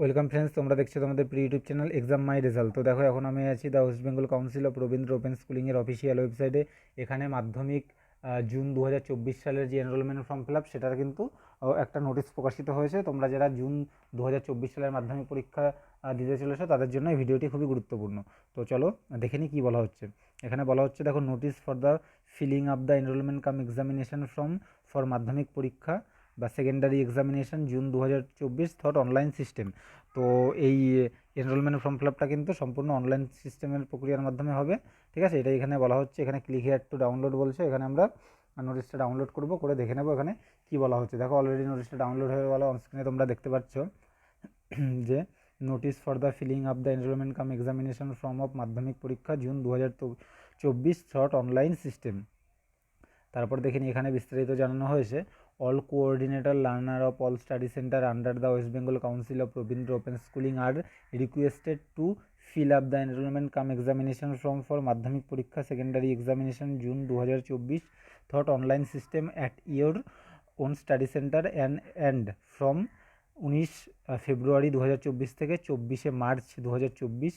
Welcome friends, তোমরা দেখছ তোমাদের pre YouTube channel exam my result তো দেখো, এখন আমি আছি the West Bengal council of Rabindra open স্কুলিংয়ের official ওয়েবসাইটে। এখানে মাধ্যমিক জুন দু হাজার চব্বিশ সালের যে এনরোলমেন্ট ফর্ম ফিল আপ সেটার কিন্তু একটা নোটিশ প্রকাশিত হয়েছে। তোমরা যারা জুন দু হাজার চব্বিশ সালের মাধ্যমিক পরীক্ষা দিতে চলেছো, তাদের জন্য এই ভিডিওটি খুবই গুরুত্বপূর্ণ। তো চলো, দেখে নিই কী বলা হচ্ছে। এখানে বলা হচ্ছে, দেখো notice for the filling up the enrolment cum examination form for মাধ্যমিক পরীক্ষা। বা সেকেন্ডারি এক্সামিনেশন জুন দু হাজার চব্বিশ থট অনলাইন সিস্টেম তো এই এনরোলমেন্ট ফর্ম ফিল আপটা কিন্তু সম্পূর্ণ অনলাইন সিস্টেমের প্রক্রিয়ার মাধ্যমে হবে। ঠিক আছে? এটা এখানে বলা হচ্ছে, এখানে ক্লিক হেয়ার টু ডাউনলোড বলছে। এখানে আমরা নোটিশটা ডাউনলোড করব, করে দেখে নেব এখানে কী বলা হচ্ছে। দেখো অলরেডি নোটিশটা ডাউনলোড হয়ে গেলো। অনস্ক্রিনে তোমরা দেখতে পাচ্ছ যে notice for the filling up the enrolment cum examination form of মাধ্যমিক পরীক্ষা জুন দু হাজার চব্বিশ অনলাইন সিস্টেম তারপর দেখিনি এখানে বিস্তারিত জানানো হয়েছে। All coordinator learner of all study centre under the West Bengal council of Rabindra open schooling are requested to fill up the enrolment cum examination form for মাধ্যমিক পরীক্ষা সেকেন্ডারি এক্সামিনেশন জুন দু হাজার চব্বিশ through online system at your own study centre and and from উনিশ February দু হাজার চব্বিশ থেকে চব্বিশে মার্চ দু হাজার চব্বিশ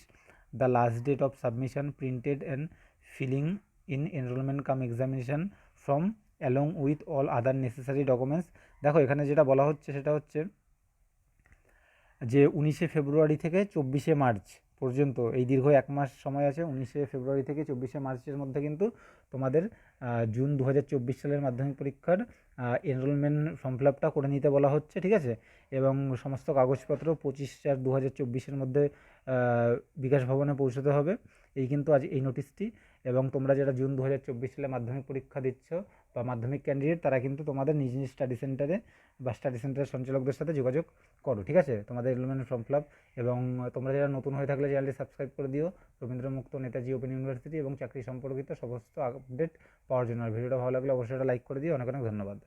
the last date of submission printed and filling in enrolment cum examination from along with all other necessary documents দেখো, এখানে যেটা বলা হচ্ছে, সেটা হচ্ছে যে উনিশে ফেব্রুয়ারি থেকে চব্বিশে মার্চ পর্যন্ত, এই দীর্ঘ এক মাস সময় আছে, উনিশে ফেব্রুয়ারি থেকে চব্বিশে মার্চের মধ্যে কিন্তু তোমাদের জুন দু হাজার চব্বিশ সালের মাধ্যমিক পরীক্ষার এনরোলমেন্ট ফর্ম ফিল আপটা করে নিতে বলা হচ্ছে, ঠিক আছে? এবং সমস্ত কাগজপত্র পঁচিশ চার দু হাজার চব্বিশের মধ্যে বিকাশ ভবনে পৌঁছতে হবে। এই কিন্তু আজ এই নোটিশটি। এবং তোমরা যারা জুন দু হাজার চব্বিশ সালে মাধ্যমিক পরীক্ষা দিচ্ছ বা মাধ্যমিক ক্যান্ডিডেট তারা কিন্তু তোমাদের নিজ নিজ স্টাডি সেন্টারে বা স্টাডি সেন্টারের সঞ্চালকদের সাথে যোগাযোগ করো, ঠিক আছে? তোমাদের এনরোলমেন্ট ফর্ম ফিল এবং তোমরা যারা নতুন হয়ে থাকলে চ্যানেলটি সাবস্ক্রাইব করে দিও। রবীন্দ্র মুক্ত, নেতাজি ওপেন ইউনিভার্সিটি এবং চাকরি সম্পর্কিত সমস্ত আপডেট পাওয়ার জন্য। আর ভিডিওটা ভালো লাগলে অবশ্যই লাইক করে দিও। অনেক অনেক ধন্যবাদ।